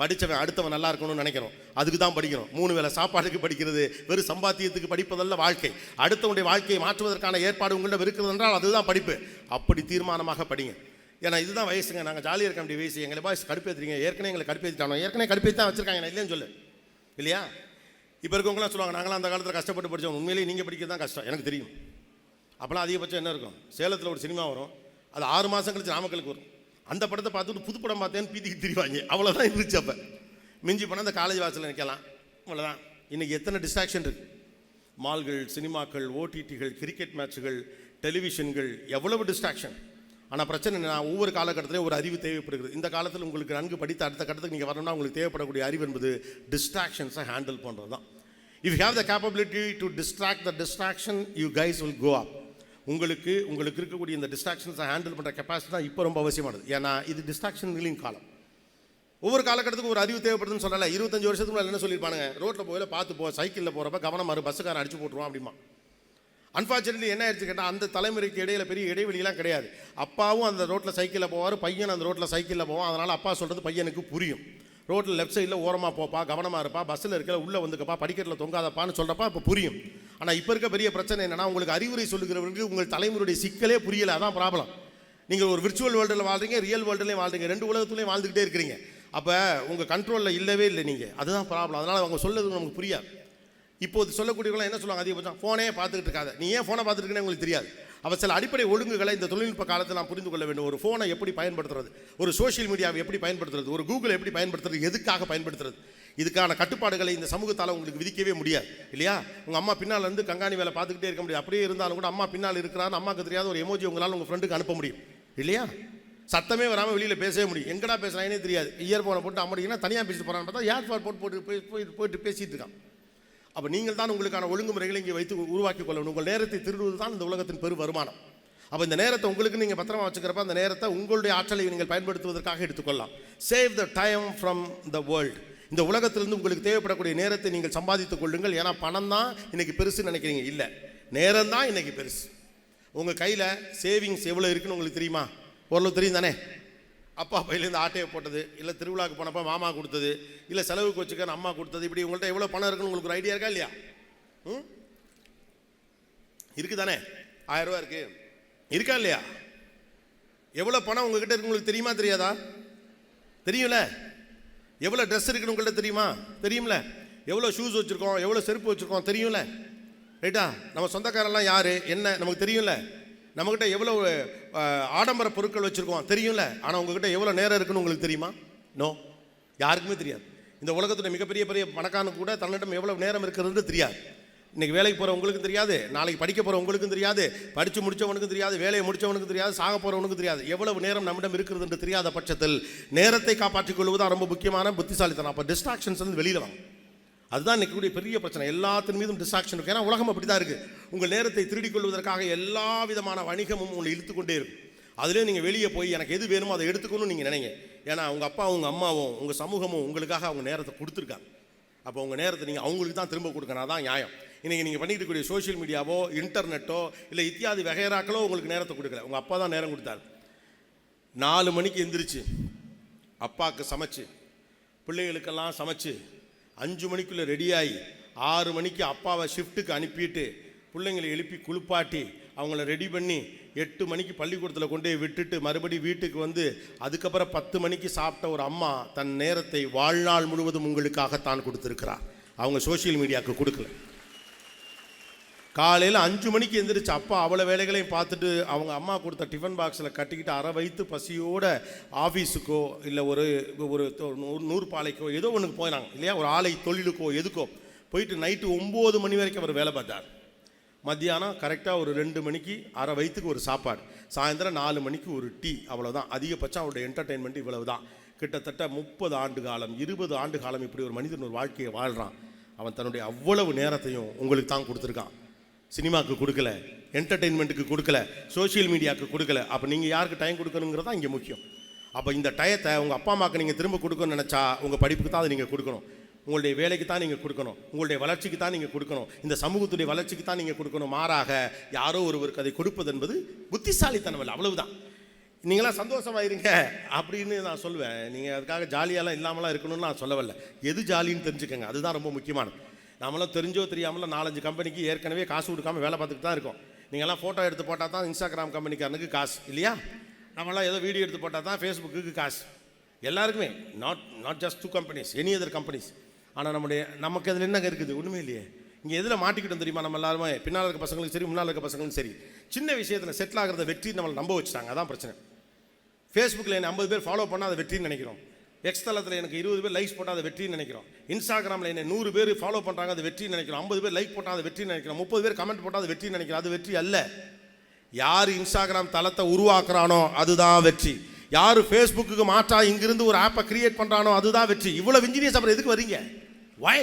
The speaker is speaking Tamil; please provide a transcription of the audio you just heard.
படித்தவன் அடுத்தவன் நல்லா இருக்கணும்னு நினைக்கிறோம். அதுக்கு தான் படிக்கிறோம். மூணு வேளை சாப்பாட்டுக்கு படிக்கிறது வெறும் சம்பாத்தியத்துக்கு படிப்பதல்ல வாழ்க்கை. அடுத்தவனுடைய வாழ்க்கையை மாற்றுவதற்கான ஏற்பாடு உங்களிடம் இருக்கிறது என்றால் அதுதான் படிப்பு. அப்படி தீர்மானமாக படிங்க. ஏன்னா இதுதான் வயசுங்க. நாங்கள் ஜாலியாக இருக்க வேண்டிய வயசு. எங்களை பாய்ஸ் கடுப்பேற்றுறீங்க ஏற்கனவே எங்களை கடுப்பேற்றிட்டானோ ஏற்கனவே கடுப்பேற்றி தான் வச்சிருக்காங்க. நான் இல்லைன்னு சொல்லு. இல்லையா? இப்போ இருக்கவங்களாம் சொல்லுவாங்க நாங்களாம் அந்த காலத்தில் கஷ்டப்பட்டு படித்தோம் உண்மையிலேயே நீங்கள் படிக்கிறது தான் கஷ்டம். எனக்கு தெரியும். அப்போலாம் அதிகபட்சம் என்ன இருக்கும்? சேலத்தில் ஒரு சினிமா வரும். அது ஆறு மாதம் கழிச்சு நாமக்கலுக்கு வரும். அந்த படத்தை பார்த்துட்டு புது படம் பார்த்தேன்னு பீதிக்கு திரிவாங்க. அவ்வளோதான் இருந்துச்சு அப்போ. மிஞ்சி போனால் அந்த காலேஜ் வாசலில் நிற்கலாம் அவ்வளோதான் இன்றைக்கி எத்தனை டிஸ்ட்ராக்ஷன் இருக்குது மால்கள் சினிமாக்கள் ஓடிடிகள் கிரிக்கெட் மேட்ச்சுகள் டெலிவிஷன்கள் எவ்வளவு டிஸ்ட்ராக்ஷன் ஆனால் பிரச்சனை நான் ஒவ்வொரு காலகட்டத்திலையும் ஒரு அறிவு தேவைப்படுகிறது. இந்த காலத்தில் உங்களுக்கு நன்கு படித்த அடுத்த கட்டத்துக்கு நீங்கள் வரணும்னா உங்களுக்கு தேவைப்படக்கூடிய அறிவு என்பது டிஸ்ட்ராக்ஷன்ஸை ஹேண்டில் பண்ணுறது தான் if have the capability to distract the distraction you guys will go up உங்களுக்கு உங்களுக்கு இருக்கக்கூடிய இந்த டிஸ்ட்ராக்ஷன்ஸை ஹேண்டில் பண்ணுற கெப்பாசிட்டி தான் இப்போ ரொம்ப அவசியமானது. ஏன்னா இது டிஸ்ட்ராக்ஷன்களின் காலம். ஒவ்வொரு காலகட்டத்துக்கும் ஒரு அறிவு தேவைப்படுதுன்னு சொல்லலை இருபத்தஞ்சு வருஷத்துக்கு மேலே என்ன சொல்லியிருப்பானுங்க? ரோட்டில் போயில பார்த்து போ சைக்கிளில் போகிறப்ப கவனமாக இரு பஸ்ஸுக்காரன் அடிச்சு போட்டுருவான் அப்படிமா அன்ஃபார்ச்சுனேட்லி என்ன ஆயிடுச்சு கேட்டால் அந்த தலைமுறைக்கு இடையில பெரிய இடைவெளியெல்லாம் கிடையாது. அப்பாவும் அந்த ரோட்டில் சைக்கிளில் போவார் பையன் அந்த ரோட்டில் சைக்கிளில் போவான். அதனால் அப்பா சொல்கிறது பையனுக்கு புரியும். ரோட்டில் லெஃப்ட் சைடில் ஓரமாக போப்பா கவனமாக இருப்பா பஸ்ஸில் இருக்கல உள்ளே வந்துக்கப்பா படிக்கட்டில் தொங்காதப்பான்னு சொல்கிறப்பா இப்போ புரியும். ஆனால் இப்போ இருக்க பெரிய பிரச்சனை என்னன்னா உங்களுக்கு அறிவுரை சொல்லுகிறவர்களுக்கு உங்கள் தலைமுறையுடைய சிக்கலே புரியலை. அதான் ப்ராப்ளம் நீங்கள் ஒரு விர்ச்சுவல் வேர்ல்டில் வாழ்றீங்க ரியல் வேர்ல்டுலேயும் வாழ்றீங்க. ரெண்டு உலகத்துலேயும் வாழ்ந்துக்கிட்டே இருக்கிறீங்க. அப்போ உங்கள் கண்ட்ரோலில் இல்லவே இல்லை நீங்கள் அதுதான் ப்ராப்ளம் அதனால் அவங்க சொல்லது நமக்கு புரியாது. இப்போது சொல்லக்கூடியவங்களாம் என்ன சொல்லுவாங்க? அதிகபட்சம் ஃபோனே பார்த்துக்கிட்டு இருக்காது. நீ ஏன் ஃபோனை பார்த்துருக்கேன்னு உங்களுக்கு தெரியாது. அவர் சில அடிப்படை ஒழுங்குகளை இந்த தொழில்நுட்ப காலத்தில் நாம் புரிந்து கொள்ள வேண்டும். ஒரு ஃபோனை எப்படி பயன்படுத்துறது? ஒரு சோஷியல் மீடியாவை எப்படி பயன்படுத்துறது? ஒரு கூகுளை எப்படி பயன்படுத்துறது? எதுக்காக பயன்படுத்துறது? இதுக்கான கட்டுப்பாடுகளை இந்த சமூகத்தால் உங்களுக்கு விதிக்கவே முடியாது இல்லையா? உங்கள் அம்மா பின்னால் இருந்து கங்காணி வேலை பார்த்துக்கிட்டே இருக்க முடியாது. அப்படியே இருந்தாலும் கூட அம்மா பின்னால் இருக்கிறான்னு அம்மாவுக்கு தெரியாத ஒரு எமோஜி உங்களால் உங்கள் ஃப்ரெண்டுக்கு அனுப்ப முடியும் இல்லையா? சத்தமே வராமல் வெளியில் பேசவே முடியும். எங்கடா பேசுகிறாங்கன்னே தெரியாது. இயர்ஃபோனை போட்டு அம்மடிங்கன்னா தனியாக பேசிட்டு போகிறான்னு பார்த்தா ஏர்ஃபோன் போட்டு போட்டு போய் போயிட்டு போயிட்டு பேசிகிட்டு இருக்கான். அப்போ நீங்கள் தான் உங்களுக்கான ஒழுங்குமுறைகளை இங்கே வைத்து உருவாக்கி கொள்ளணும் உங்கள் நேரத்தை திருடுவது தான் இந்த உலகத்தின் பெரு வருமானம். அப்போ இந்த நேரத்தை உங்களுக்கு நீங்கள் பத்திரமா வச்சுக்கிறப்ப அந்த நேரத்தை உங்களுடைய ஆற்றலை நீங்கள் பயன்படுத்துவதற்காக எடுத்துக்கொள்ளலாம். Save the time from the world இந்த உலகத்திலிருந்து உங்களுக்கு தேவைப்படக்கூடிய நேரத்தை நீங்கள் சம்பாதித்துக் கொள்ளுங்கள். ஏன்னா பணம் தான் இன்னைக்கு பெருசுன்னு நினைக்கிறீங்க. இல்லை. நேரம் தான் இன்னைக்கு பெருசு. உங்கள் கையில் சேவிங்ஸ் எவ்வளோ இருக்குன்னு உங்களுக்கு தெரியுமா? ஓரளவு தெரியும் தானே? அப்பா பையிலேருந்து ஆட்டையை போட்டது இல்லை திருவிழாவுக்கு போனப்போ மாமா கொடுத்தது இல்லை செலவுக்கு வச்சுக்க அம்மா கொடுத்தது இப்படி உங்கள்கிட்ட எவ்வளோ பணம் இருக்குன்னு உங்களுக்கு ஒரு ஐடியா இருக்கா இல்லையா? ம்? இருக்குது தானே ஆயிரம் ரூபா இருக்கு. இருக்கா இல்லையா? எவ்வளோ பணம் உங்ககிட்ட இருக்கு உங்களுக்கு தெரியுமா தெரியாதா? தெரியும்ல? எவ்வளோ ட்ரெஸ் இருக்குன்னு உங்கள்கிட்ட தெரியுமா? தெரியும்ல? எவ்வளோ ஷூஸ் வச்சுருக்கோம் எவ்வளோ செருப்பு வச்சுருக்கோம் தெரியும்ல? ரைட்டா நம்ம சொந்தக்காரெல்லாம் யார்? என்ன? நமக்கு தெரியும்ல? நம்மக்கிட்ட எவ்வளோ ஆடம்பர பொருட்கள் வச்சுருக்கோம் தெரியும்ல? ஆனால் உங்ககிட்ட எவ்வளோ நேரம் இருக்குன்னு உங்களுக்கு தெரியுமா? நோ யாருக்குமே தெரியாது. இந்த உலகத்துடைய மிகப்பெரிய பெரிய பணக்காரனுக்கு கூட தன்னிடம் எவ்வளோ நேரம் இருக்கிறது தெரியாது. இன்றைக்கி வேலைக்கு போகிற உங்களுக்கும் தெரியாது நாளைக்கு படிக்க போகிற உங்களுக்கும் தெரியாது படித்து முடித்தவனுக்கும் தெரியாது வேலையை முடித்தவனுக்கும் தெரியாது சாக போகிறவனுக்கும் தெரியாது. எவ்வளவு நேரம் நம்மிடம் இருக்கிறது என்று தெரியாத பட்சத்தில் நேரத்தை காப்பாற்றிக் கொள்வது ரொம்ப முக்கியமான புத்திசாலித்தனம். அப்போ டிஸ்ட்ராக்ஷன்ஸ் வந்து வெளியில் வாங்க அதுதான் இன்னைக்கு பெரிய பிரச்சனை. எல்லாத்தின் மீதும் டிஸ்ட்ராக்ஷன் இருக்கு. ஏன்னா உலகம் அப்படி தான் இருக்குது உங்கள் நேரத்தை திருடிக் கொள்வதற்காக எல்லா விதமான வணிகமும் உங்களை இழுத்து கொண்டே இருக்கும். அதுலேயே நீங்கள் வெளியே போய் எனக்கு எது வேணுமோ அதை எடுத்துக்கணும்னு நீங்கள் நினைங்க. ஏன்னா உங்கள் அப்பா உங்கள் அம்மாவும் உங்கள் சமூகமும் உங்களுக்காக அவங்க நேரத்தை கொடுத்துருக்காங்க. அப்போ உங்கள் நேரத்தை நீங்கள் அவங்களுக்கு தான் திரும்ப கொடுக்கணும். அதான் நியாயம். இன்றைக்கி நீங்கள் பண்ணிட்டு இருக்கக்கூடிய சோஷியல் மீடியாவோ இன்டர்நெட்டோ இல்லை இத்தியாதி வகையராக்களோ உங்களுக்கு நேரத்தை கொடுக்கல. உங்கள் அப்பா தான் நேரம் கொடுத்தாரு. நாலு மணிக்கு எந்திரிச்சு அப்பாவுக்கு சமைச்சு பிள்ளைகளுக்கெல்லாம் சமைச்சு அஞ்சு மணிக்குள்ளே ரெடியாகி ஆறு மணிக்கு அப்பாவை ஷிஃப்ட்டுக்கு அனுப்பிட்டு பிள்ளைங்களை எழுப்பி குளிப்பாட்டி அவங்கள ரெடி பண்ணி எட்டு மணிக்கு பள்ளிக்கூடத்தில் கொண்டு போய் விட்டுட்டு மறுபடி வீட்டுக்கு வந்து அதுக்கப்புறம் பத்து மணிக்கு சாப்பிட்ட ஒரு அம்மா தன் நேரத்தை வாழ்நாள் முழுவதும் உங்களுக்காகத்தான் கொடுத்துருக்கிறார் அவங்க சோஷியல் மீடியாவுக்கு கொடுக்கல. காலையில் அஞ்சு மணிக்கு எந்திரிச்சு அப்பா அவ்வளோ வேலைகளையும் பார்த்துட்டு அவங்க அம்மா கொடுத்த டிஃபன் பாக்ஸில் கட்டிக்கிட்டு அரை வயிற்று பசியோட ஆஃபீஸுக்கோ இல்லை ஒரு ஒரு நூறு நூறு பாலைக்கோ ஏதோ ஒன்றுக்கு போயினாங்க இல்லையா? ஒரு ஆலை தொழிலுக்கோ எதுக்கோ. போயிட்டு நைட்டு ஒம்பது மணி வரைக்கும் அவர் வேலை பார்த்தார். மத்தியானம் கரெக்டாக ஒரு ரெண்டு மணிக்கு அரை வயிற்றுக்கு ஒரு சாப்பாடு. சாயந்தரம் நாலு மணிக்கு ஒரு டீ அவ்வளோதான் அதிகபட்சம் அவருடைய என்டர்டெயின்மெண்ட் இவ்வளவு தான் கிட்டத்தட்ட முப்பது ஆண்டு காலம் இருபது ஆண்டு காலம் இப்படி ஒரு மனிதன் ஒரு வாழ்க்கையை வாழ்கிறான் அவன் தன்னுடைய அவ்வளவு நேரத்தையும் உங்களுக்கு தான் கொடுத்துருக்கான். சினிமாவுக்கு கொடுக்கல என்டர்டெயின்மெண்ட்டுக்கு கொடுக்கல சோஷியல் மீடியாவுக்கு கொடுக்கல. அப்போ நீங்கள் யாருக்கு டைம் கொடுக்கணுங்கிறது தான் இங்கே முக்கியம். அப்போ இந்த டயத்தை உங்கள் அப்பா அம்மாவுக்கு நீங்கள் திரும்ப கொடுக்கணும்னு நினச்சா உங்கள் படிப்புக்கு தான் அதை நீங்கள் கொடுக்கணும். உங்களுடைய வேலைக்கு தான் நீங்கள் கொடுக்கணும். உங்களுடைய வளர்ச்சிக்கு தான் நீங்கள் கொடுக்கணும். இந்த சமூகத்துடைய வளர்ச்சிக்கு தான் நீங்கள் கொடுக்கணும். மாறாக யாரோ ஒருவருக்கு அதை கொடுப்பது என்பது புத்திசாலித்தனம் இல்லை அவ்வளவுதான். நீங்களாம் சந்தோஷமாக இருங்க அப்படின்னு நான் சொல்லுவேன் நீங்கள் அதுக்காக ஜாலியாலாம் இல்லாமலாம் இருக்கணும்னு நான் சொல்லவில்லை. எது ஜாலின்னு தெரிஞ்சுக்கோங்க. அதுதான் ரொம்ப முக்கியமானது. நம்மளாம் தெரிஞ்சோ தெரியாமலோ நாலஞ்சு கம்பெனிக்கு ஏற்கனவே காசு கொடுக்காம வேலை பார்த்துட்டு தான் இருக்கோம். நீங்கள்லாம் ஃபோட்டோ எடுத்து போட்டால் தான் இன்ஸ்டாகிராம் கம்பெனிக்காரனுக்கு காசு இல்லையா? நம்மளாம் ஏதோ வீடியோ எடுத்து போட்டால் தான் ஃபேஸ்புக்கு காசு. எல்லாருக்குமே not not just to companies any other companies ஆனால் நம்முடைய நமக்கு அதில் என்னங்க இருக்குது? ஒன்றுமே இல்லையே. இங்கே எதில் மாட்டிக்கிட்டோம் தெரியுமா நம்ம எல்லாருமே? பின்னால் இருக்க பசங்களுக்கும் சரி முன்னால் இருக்க பசங்களும் சரி. சின்ன விஷயத்தில் செட்டில் ஆகிறத வெற்றி நம்மளை நம்ப வச்சுட்டாங்க. அதான் பிரச்சனை. ஃபேஸ்புக்கில் என்ன ஐம்பது பேர் ஃபாலோ பண்ணால் அதை வெற்றின்னு நினைக்கிறோம். எக்ஸ் தளத்தில் எனக்கு இருபது பேர் லைக்ஸ் போட்டால் அதை வெற்றின்னு நினைக்கிறோம். இன்ஸ்டாகிராமில் என்ன நூறு பேர் ஃபாலோ பண்ணுறாங்க அது வெற்றின்னு நினைக்கிறோம். ஐம்பது பேர் லைக் போட்டால் அது வெற்றின்னு நினைக்கிறோம். முப்பது பேர் கமெண்ட் போட்டால் அது வெற்றின்னு நினைக்கிறோம். அது வெற்றி அல்ல. யார் இன்ஸ்டாகிராம் தளத்தை உருவாக்குறானோ அதுதான் வெற்றி. யார் ஃபேஸ்புக்கு மாற்றா இங்கிருந்து ஒரு ஆப்பை கிரியேட் பண்ணுறானோ அதுதான் வெற்றி. இவ்வளோ இன்ஜினியர்ஸ் அப்புறம் எதுக்கு வரீங்க வை